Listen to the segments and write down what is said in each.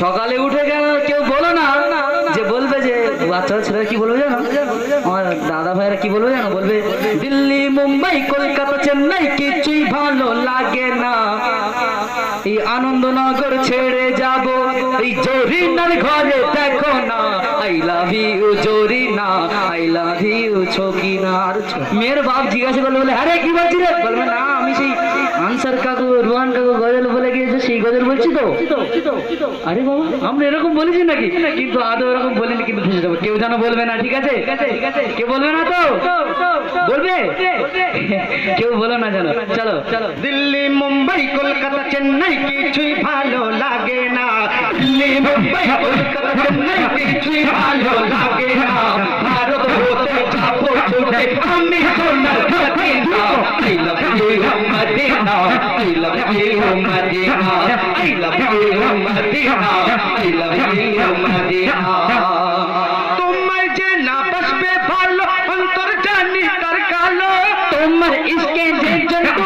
সকালে উঠে গেল, কেউ বলো না যে বলবে যে বাচ্চা ছেলেরা কি বলবে জানো? আমার দাদা ভাইরা কি বলবে জানো? বলবে, দিল্লি, মুম্বাই, কলকাতা, চেন্নাই কিছুই ভালো লাগে না। এই আনন্দনগর ছেড়ে যাব, এই জরিনার ঘরে দেখো না। I love you Zarina I love you Sakina আর মেয়ের বাপ জিজ্ঞাসা করলে, বলে, আরে, কি বলছি রে? বলবে, না, আমি সেই আনসার কাকু, রোহান কাকু গজল বলে গিয়েছে, সেই গজল বলছি তো? আরে বাবা, আমরা এরকম বলেছি নাকি? কিন্তু আদৌ এরকম বলিনি, কিন্তু ফেসে যাব। কেউ যেন বলবে না, ঠিক আছে? কেউ বলবে না তো? বলবে? কেউ বলো না জানো চলো। চলো দিল্লি, মুম্বাই, কলকাতা, চেন্নাই, কিছুই ভালো লাগে না। দিল্লি, মুম্বাই, কলকাতা, চেন্নাই, কিছুই ভালো লাগে না। ভারত হতে যাব আমি সোনার Madina I love you Madina I love you Madina I love you Madina I love you Madina তোমার যে না বসবে ভালো অন্তর জানি তার কালো তোমার ইসকে যে জন্তু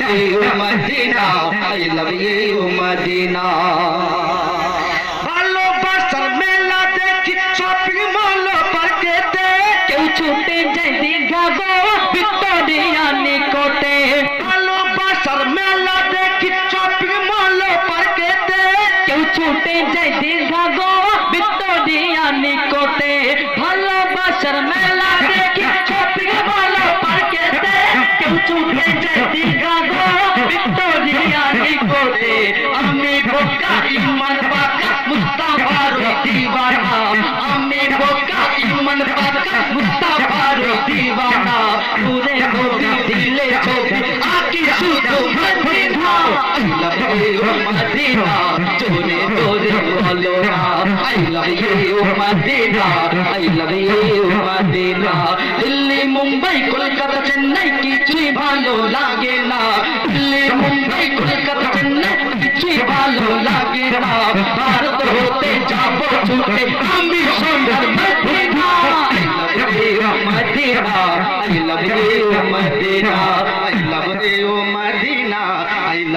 you Madina I love you Madina. ভালোবাসার মেলা দেখি শপিং चूहे जैसी गागो विक्टोरिया की पूरे Madina I love you Madina তোরে তোরে বলো না I love you Madina I love you Madina Delhi Mumbai Kolkata Chennai কিছুই ভালো লাগে না দিল্লি মুম্বাই কলকাতা চেন্নাই কিছুই ভালো লাগে না ভারত হতে যাবো ছুটে আমি সোনার Madina I love you, Medina. I love you, Medina.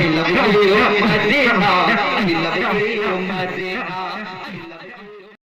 الله الذي يؤديها